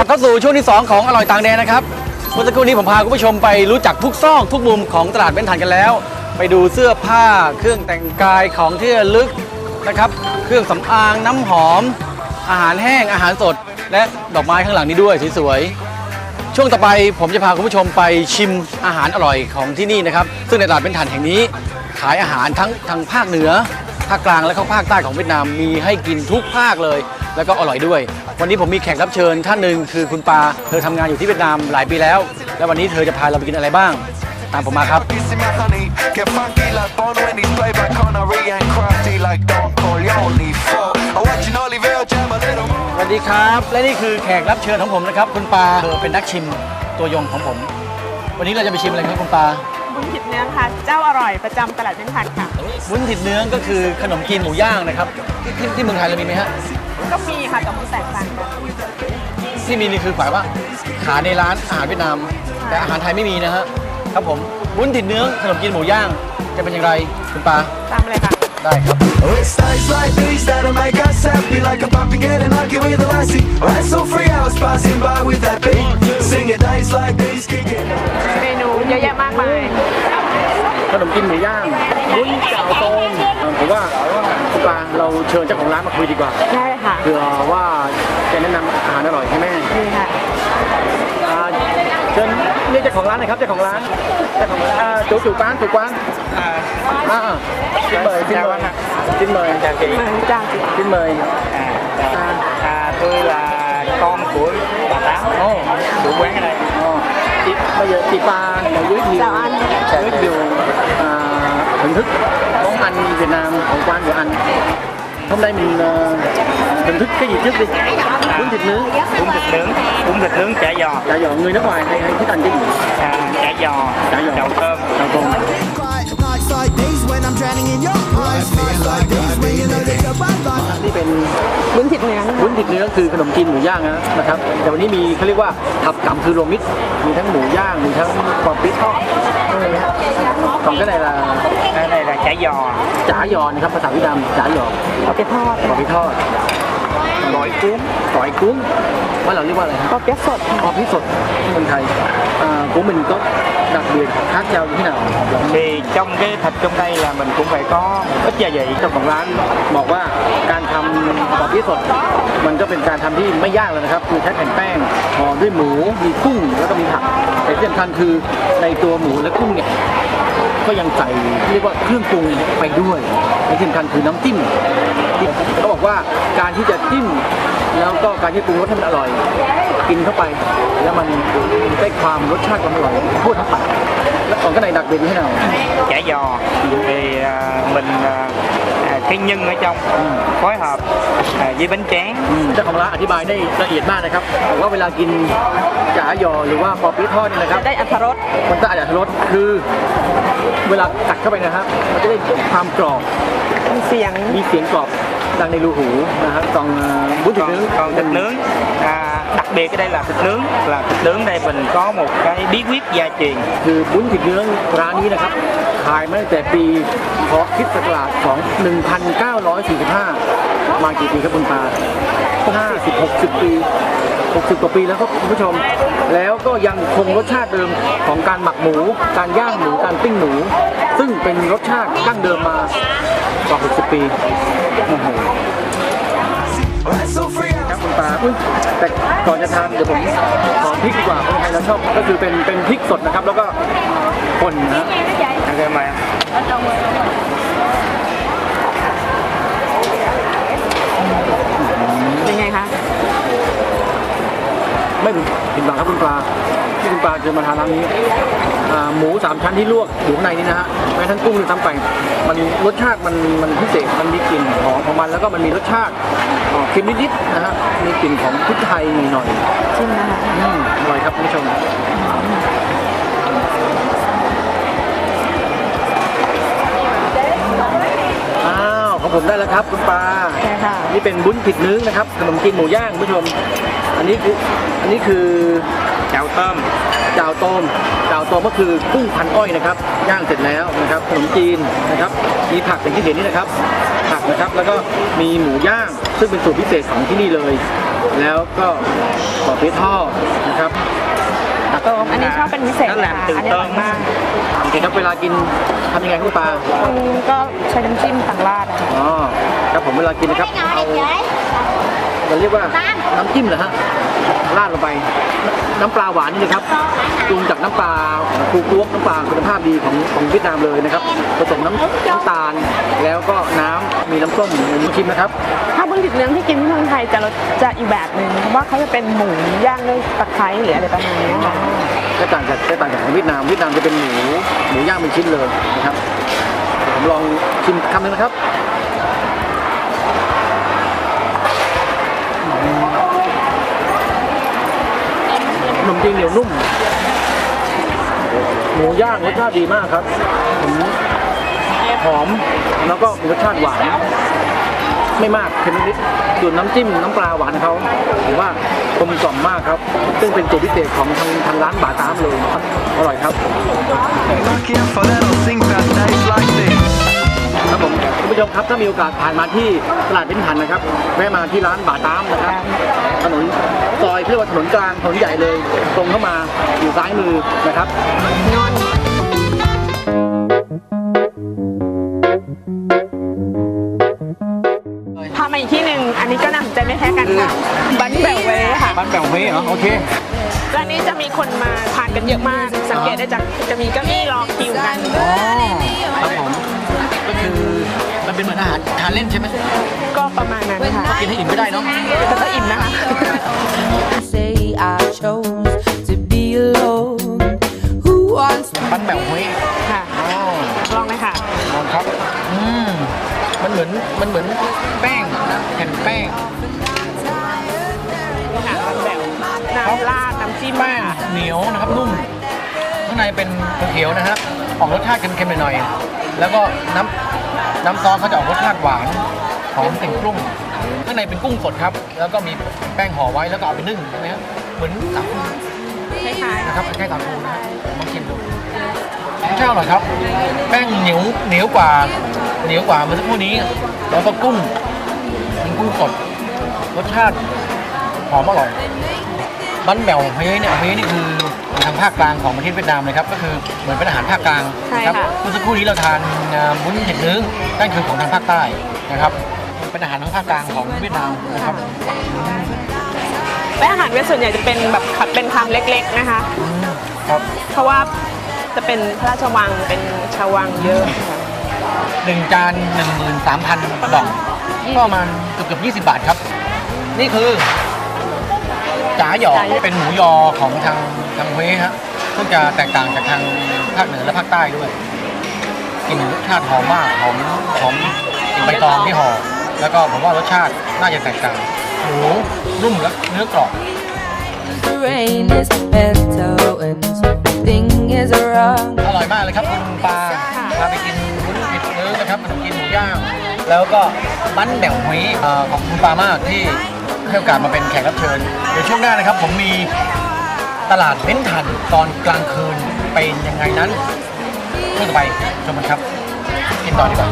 ลับเข้าสู่ช่วงที่ 2 ของอร่อยต่างแดนนะครับเมื่อสักครู่นี้ผมพาคุณผู้ชมไปรู้จักทุกซอกทุกมุมของตลาดเบนทันกันแล้ว ไปดูเสื้อผ้าเครื่องแต่งกายของที่ระลึกนะครับ เครื่องสำอางน้ำหอม อาหารแห้งอาหารสด และดอกไม้ข้างหลังนี้ด้วยสวยๆช่วงต่อไปผมจะพาคุณผู้ชมไปชิมอาหารอร่อยของที่นี่นะครับ ซึ่งในตลาดเบนทันแห่งนี้ ขายอาหารทั้งทางภาคเหนือ ภาคกลางและก็ภาคใต้ของเวียดนามมีให้กินทุกภาคเลย แล้วก็อร่อยด้วย วันนี้ผมมีแขกรับเชิญท่านหนึ่งคือคุณปาเธอทำงานอยู่ที่เวียดนามหลายปีแล้ว และวันนี้เธอจะพาเราไปกินอะไรบ้าง ตามผมมาครับ สวัสดีครับ และนี่คือแขกรับเชิญของผมนะครับ คุณปาเธอเป็นนักชิมตัวยงของผม วันนี้เราจะไปชิมอะไรครับคุณปา บุญผิดเนื้อค่ะ เจ้าอร่อยประจำตลาดเบนทันค่ะ วุ้นติดเนื้อก็คือขนมจีนหมูย่างนะครับที่ที่ที่เมืองไทยเรามีไหมฮะก็มีค่ะแต่มันแตกต่างกันที่มีนี่คือขายว่าขายในร้านอาหารเวียดนาม แต่อาหารไทยไม่มีนะฮะครับผมวุ้นติดเนื้อขนมจีนหมูย่าง จะเป็นอย่างไรคุณปาตามเลยค่ะ ได้ครับ Oh, it's days like these that'll make us happy, like a bump and get an argument with a lassie. Right, so free hours passing by with that beat. Singing days like these, kicking. เมนูเยอะแยะมากมาย ขนมจีนหมูย่างวุ้นเจ่าต้มเอ่อผมว่าคุณปาเราเชิญเจ้าของร้านมาคุยดีกว่าได้ค่ะเผื่อว่าจะแนะนำอาหารอร่อยให้แม่ดีค่ะอ่าเชิญเรียกเจ้าของร้านหน่อยครับเจ้าของร้านเจ้าของร้านอ่า chủ chủ quán chủ quán à à xin mời xin mời xin mời เหมือนจางจิ xin mời à, À, tôi là con của bà Tám, ồ chủ quán ở đây. ồ chị bây giờ chị Pa thức món ăn Việt Nam ở quán của anh hôm nay mình ờ, thưởng thức cái gì trước đi bún thịt nướng Bún thịt nướng, bún thịt nướng chả giò, chả giò người nước ngoài hay hay thích ăn cái gì à, chả giò, chả giò đậu thơm. đậu tôm Nights like these when I'm drowning in your eyes. Nights like these when you know that you're bad life. นี่เป็นบุญผิดเนื้อวุ้นติดเนื้อคือขนมจีนหมูย่างนะนะครับแต่วันนี้มีเขาเรียกว่าทับกำคือรวมมิตรมีทั้งหมูย่างมีทั้งปอปิ๊ดทอด còn cái này là Cái này là chả giò, chả giò นะครับภาษาเวียดนาม chả giò เอาไปทอดปอปิ๊ดทอด gỏi cuốn. ก่อยกุ้งว่านเราเรียกว่าอะไรฮะก็เปี๊ยกสดปอปิ๊ดสดที่เมืองไทยอ่า của mình có đặc biệt khác nhau như thế nào Thì trong cái thịt trong đây là mình cũng phải có ít gia vị. เจ้าของร้านบอกว่าการทำปอปิ๊ดสดมันก็เป็นการทำที่ไม่ยากเลยนะครับคือใช้แผ่นแป้งห่อด้วยหมูมีกุ้งแล้วก็มีผักแต่ที่สำคัญคือในตัวหมูและกุ้งเนี่ย ก็ยังใส่เรียกว่าเครื่องปรุงไปด้วยและที่สำคัญคือน้ำจิ้มที่เขาบอกว่าการที่จะจิ้มแล้วก็การที่ปรุงรสให้มันอร่อย กินเข้าไป แล้วมันได้ความรสชาติความอร่อยทั่วทั้งปากแล้วของข้างในดักเด่นที่ไหน Chả giò thì à, mình à, à, cái nhân ở trong phối hợp à, với bánh tráng อืมเจ้าของร้านอธิบายได้ละเอียดมากนะครับบอกว่าเวลากินจ๋ายอหรือว่าปอปี๊ทอดเนี่ยนะครับได้อัตรส มันจะอาจจะรสคือ เวลากัดเข้าไปนะครับ มันจะได้ความกรอบ มีเสียง มีเสียงกรอบดังในรูหูนะครับตองบุ้นถึง còn, นึง còn thịt nướng à, đặc biệt ở đây là thịt nướng là thịt nướng đây mình có một cái bí quyết gia truyền คือบุ้นถึงเนื้อร้านนี้นะครับ ขายมาตั้งแต่ปีพศคิดศักราชของ 1945 มากี่ปีครับคุณปา50 60 ปี 60 กว่าปีแล้วครับคุณผู้ชม แล้วก็ยังคงรสชาติเดิมของการหมักหมู การย่างหมู การปิ้งหมู ซึ่งเป็นรสชาติดั้งเดิมมากว่า 60 ปีโอ้โหครับคุณปาแต่ก่อนจะทานเดี๋ยวผมขอพริกดีกว่าคนไทยเราชอบก็คือเป็นเป็นพริกสดนะครับ แล้วก็ป่นนะ ok mời em เป็นไงคะไม่ผิดหวังครับคุณปลาที่คุณปลาเจอมาทานร้านนี้อ่าหมูสามชั้นที่ลวกอยู่ข้างในนี่นะฮะแม้ทั้งกุ้งหรือทั้งไปมันรสชาติมันมันพิเศษมันมีกลิ่นหอมของมันแล้วก็มันมีรสชาติอ่าเค็มนิดๆนะฮะมีกลิ่นของพริกไทยหน่อยชิมนะคะๆอืมอร่อยครับคุณผู้ชม ของผมได้แล้วครับคุณปลาใช่ค่ะ นี่เป็นบุ้นผิดนึงนะครับขนมจีนหมูย่างคุณผู้ชม อันนี้คืออันนี้คือ chào tôm จ่าวต้มจ่าวต้มก็คือกุ้งพันอ้อยนะครับย่างเสร็จแล้วนะครับขนมจีนนะครับมีผักอย่างที่เห็นนี่นะครับ ผักนะครับแล้วก็มีหมูย่างซึ่งเป็นสูตรพิเศษของที่นี่เลย แล้วก็ปอเปี๊ยะทอดนะครับ เติมอันนี้ชอบเป็นพิเศษนั่นแหละค่ะตื่นอันนี้อร่อยเต้นมากโอเคครับเวลากินทำยังไงคุณปลาอืมก็ใช้น้ำจิ้มต่างราดอะค่ะอ๋อครับผมเวลากินนะครับเอาเราเรียกว่าน้ำจิ้มเหรอฮะราดลงไป น้ำปลาหวานนี่นะครับปรุงจากน้ำปลาคูกวกน้ำปลาคุณภาพดีของของเวียดนามเลยนะครับผสมน้ำน้ำตาล แล้วก็น้ำมีน้ำส้มมีชิมนะครับ ถ้าบุญติดเนื้อที่กินที่เมืองไทยจะรสจะอีกแบบหนึ่งเพราะว่าเขาจะเป็นหมูย่างด้วยตะไคร้หรืออะไรประมาณนี้ค่ะก็ต่างจากก็ต่างจากของเวียดนามเวียดนามจะเป็นหมูหมูย่างเป็นชิ้นเลยนะครับผมลองชิมคำหนึงนะครับขนมจีนเหนียวนุ่ม หมูย่างรสชาติดีมากครับผมหอมแล้วก็มีรสชาติหวาน ไม่มากเค็มนิดส่วนน้ำจิ้มน้ำปลาหวานเขาถือว่ากลมกล่อมมากครับ ซึ่งเป็นสูตรพิเศษของทางทางร้านบาตามเลยครับอร่อยครับครับผมคุณผู้ชมครับถ้ามีโอกาสผ่านมาที่ตลาดเบนทันนะครับแวะมาที่ร้านบาตามนะครับถนนซอยเรียกว่าถนนกลางถนนใหญ่เลย ตรงเข้ามาอยู่ซ้ายมือนะครับ ค่ะบันแบวเวค่ะบ้านแปลวเฮ้เหรอโอเค ร้านนี้จะมีคนมาทานกันเยอะมาก สังเกตได้จากจะมีเก้าอี้รอคิวกัน อ๋อครับผมก็คือมันเป็นเหมือนอาหารทานเล่นใช่ไหมก็ประมาณนั้นค่ะกินให้อิ่มก็ได้เนาะแต่ก็อิ่มนะคะ say I chose to be alone. Who wants บ้านแปลวเฮ้ค่ะ อ๋อลองเลยค่ะลองครับ อืมมันเหมือนมันเหมือนแป้งแผ่นแป้ง น้ำราดน้ำจิ้มแป้งเหนียวนะครับนุ่มข้างในเป็นเขียวๆนะฮะออกรสชาติเค็มๆหน่อยๆแล้วก็น้ำน้ำซอสเขาจะออกรสชาติหวานหอมกลิ่นกุ้งข้างในเป็นกุ้งสดครับ แล้วก็มีแป้งห่อไว้แล้วก็เอาไปนึ่งใช่ไหมฮะเหมือนสาคูคล้ายๆนะครับใกล้ๆสาคูนะฮะลองชิมดูใช่อร่อยครับ แป้งเหนียวเหนียวกว่าเหนียวกว่าเมื่อสักครู่นี้ แล้วก็กุ้งเป็นกุ้งสดรสชาติหอมอร่อย บ้านแหมวเฮ้ยเนี่ยเฮ้ยนี่คือทางภาคกลางของประเทศเวียดนามเลยครับก็คือเหมือนเป็นอาหารภาคกลางใช่นะครัค่ะ เมื่อสักครู่นี้เราทานอ่าวุ้นเห็ดนึงนั่นคือของทางภาคใต้นะครับเป็นอาหารทางภาคกลางของเวียดนามนะครับและอาหารเวียดส่วนใหญ่จะเป็นแบบขัดเป็นคำเล็กๆนะคะครับเพราะว่าจะเป็นพระราชวังเป็นชาววังเยอะค่ะหนึ่งจานหนึ่งหมื่นสามพันดอกก็ประมาณเกือบเกือบยี่สิบบาทครับ นี่คือ จ๋าหยอจ๋าหยอเป็นหมูยอของทางทางเว้ฮะซึ่งจะแตกต่างจากทางภาคเหนือและภาคใต้ด้วยกลิ่นรสชาติหอมมากหอมหอมกลิ่นใบตองที่ห่อแล้วก็ผมว่ารสชาติน่าจะแตกต่างหมูนุ่มและเนื้อกรอบ the rain is better when something is wrong? อร่อยมากเลยครับคุณปลาพาไปกินวุ้นเผ็ดเนื้อนะครับขนมจีนหมูย่างแล้วก็ปั้นแบ่วหุยเอ่อของคุณปามากที่ ให้โอกาสมาเป็นแขกรับเชิญเดี๋ยวช่วงหน้านะครับ ผมมีตลาดเบ้นทันตอนกลางคืนเป็นยังไงนั้นช่วงต่อไปชมกันครับกินต่อดีกว่า